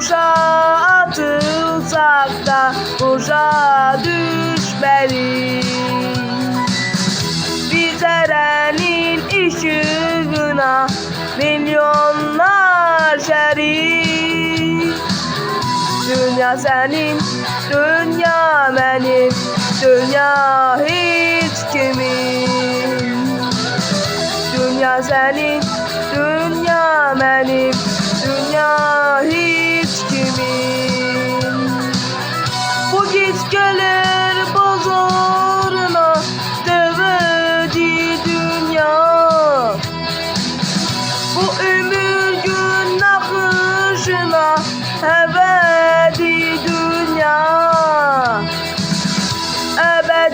Boşa atılsak da boşa düşmeyiz Biz erenin ışığına milyonlar şerif Dünya senin, dünya benim, dünya hiç kimin? Dünya senin, dünya benim.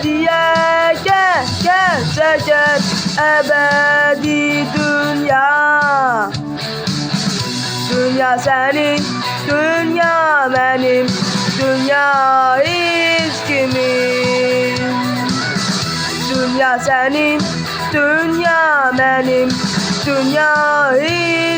Ebediye gel gelecek ebedi dünya. Dünya senin, dünya benim, dünya hiç kimin. Dünya senin, dünya benim, dünya hiç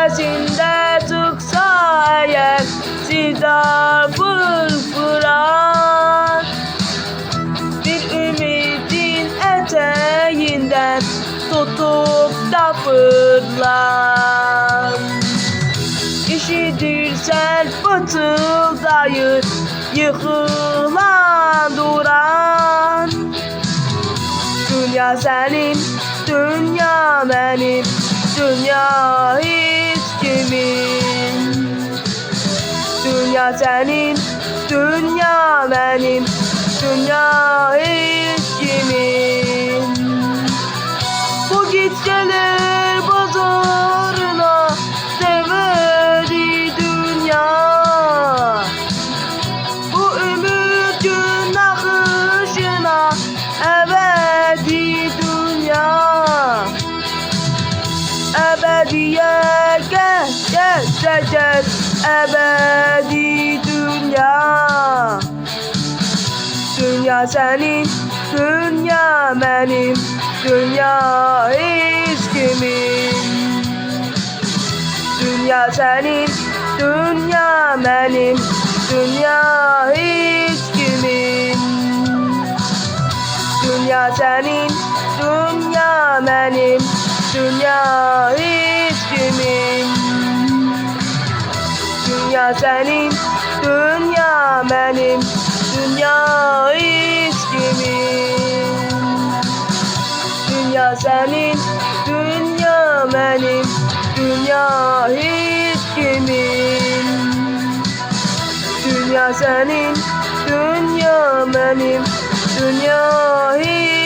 Sırasında çıksa eğer Sidar fırfıran Bir ümidin eteğinden Tutup da fırlan İşidirsen fıtıldayır Yıkılan duran. Dünya senin, dünya benim, dünya hiç senin, dünya benim, dünya hiç kimin. Bu git gelir pazarına, devedi dünya. Bu ömür gün akışına ebedi dünya Ebediye gel gelecek ebedi dünya. Dünya senin, dünya benim, dünya hiç kimin? Dünya senin, dünya benim, dünya hiç kimin? Dünya senin, dünya benim, dünya hiç Dünya senin, dünya benim, dünya hiç kimin. Dünya senin, dünya benim, dünya hiç kimin. Dünya senin, dünya benim, dünya hiç